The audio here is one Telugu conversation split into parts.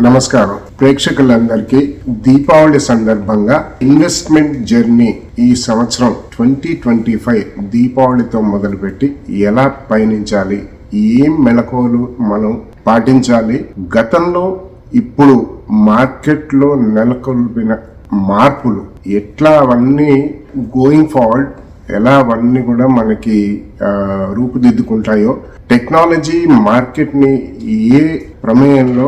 నమస్కారం. ప్రేక్షకులందరికీ దీపావళి సందర్భంగా ఇన్వెస్ట్మెంట్ జర్నీ ఈ సంవత్సరం ట్వంటీ ట్వంటీ ఫైవ్ దీపావళితో మొదలుపెట్టి ఎలా పయనించాలి ఏం మెలకువలు మనం పాటించాలి గతంలో ఇప్పుడు మార్కెట్లో నెలకొల్పిన మార్పులు ఎట్లా అవన్నీ గోయింగ్ ఫార్వర్డ్ ఎలా అవన్నీ కూడా మనకి రూపుదిద్దుకుంటాయో టెక్నాలజీ మార్కెట్ని ఏ ప్రమేయంలో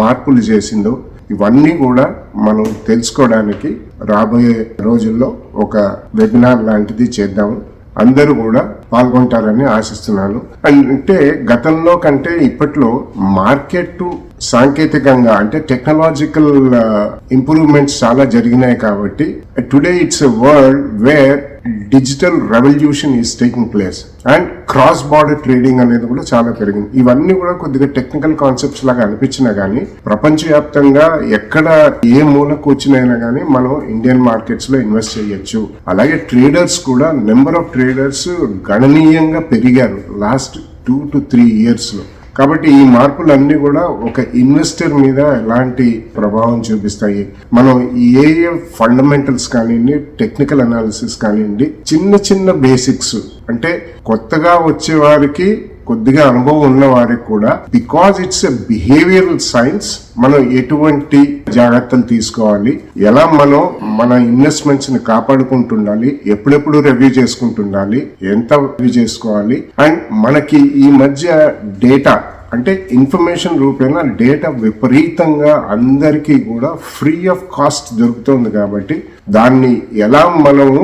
మార్పులు చేసిందో ఇవన్నీ కూడా మనం తెలుసుకోవడానికి రాబోయే రోజుల్లో ఒక వెబినార్ లాంటిది చేద్దాము. అందరూ కూడా పాల్గొంటారని ఆశిస్తున్నాను. అంటే గతంలో కంటే ఇప్పట్లో మార్కెట్ సాంకేతికంగా అంటే టెక్నాలజికల్ ఇంప్రూవ్మెంట్స్ చాలా జరిగినాయి కాబట్టి today it's world where digital revolution is taking place. And cross border trading అనేది కూడా చాలా పెరిగింది. ఇవన్నీ కూడా కొద్దిగా టెక్నికల్ కాన్సెప్ట్స్ లాగా అనిపించినా కానీ ప్రపంచవ్యాప్తంగా ఎక్కడ ఏ మూలకు వచ్చినైనా కానీ మనం ఇండియన్ మార్కెట్స్లో ఇన్వెస్ట్ చేయొచ్చు. అలాగే ట్రేడర్స్ కూడా నెంబర్ ఆఫ్ ట్రేడర్స్ గణనీయంగా పెరిగారు లాస్ట్ టూ టు త్రీ ఇయర్స్లో కాబట్టి ఈ మార్పులన్నీ కూడా ఒక ఇన్వెస్టర్ మీద ఎలాంటి ప్రభావం చూపిస్తాయి? మనం ఏ ఏ ఫండమెంటల్స్ కానివ్వండి టెక్నికల్ అనాలిసిస్ కానివ్వండి చిన్న చిన్న బేసిక్స్ అంటే కొత్తగా వచ్చే వారికి కొద్దిగా అనుభవం ఉన్న వారికి కూడా because it's a behavioural science మనం ఎటువంటి జాగ్రత్తలు తీసుకోవాలి ఎలా మనం మన ఇన్వెస్ట్మెంట్స్ని కాపాడుకుంటుండాలి ఎప్పుడెప్పుడు రివ్యూ చేసుకుంటుండాలి ఎంత రివ్యూ చేసుకోవాలి అండ్ మనకి ఈ మధ్య డేటా అంటే ఇన్ఫర్మేషన్ రూపేణా డేటా విపరీతంగా అందరికీ కూడా ఫ్రీ ఆఫ్ కాస్ట్ దొరుకుతుంది కాబట్టి దాన్ని ఎలా మనము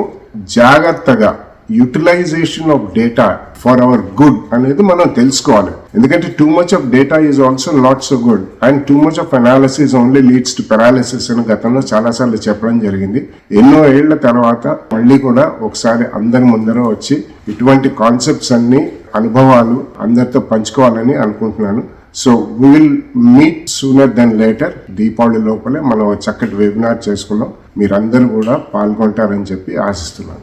జాగ్రత్తగా utilization of data for our good అనేది మనం తెలుసుకోవాలి. ఎందుకంటే too much of data is also not so good and too much of analysis only leads to paralysis అని గతంలో చాలాసార్లు చెప్పడం జరిగింది. ఎన్నో ఏళ్ళ తర్వాత మళ్ళీ కూడా ఒకసారి అందరి ముందర వచ్చి ఇటువంటి కాన్సెప్ట్స్ అన్ని అనుభవాలు అందరితో పంచుకోవాలని అనుకుంటున్నాను. So we will meet sooner then later Deepavali లోపలే మనం చక్కటి వెబినార్ చేసుకున్నాం. మీరందరూ కూడా పాల్గొంటారని చెప్పి ఆశిస్తున్నాను.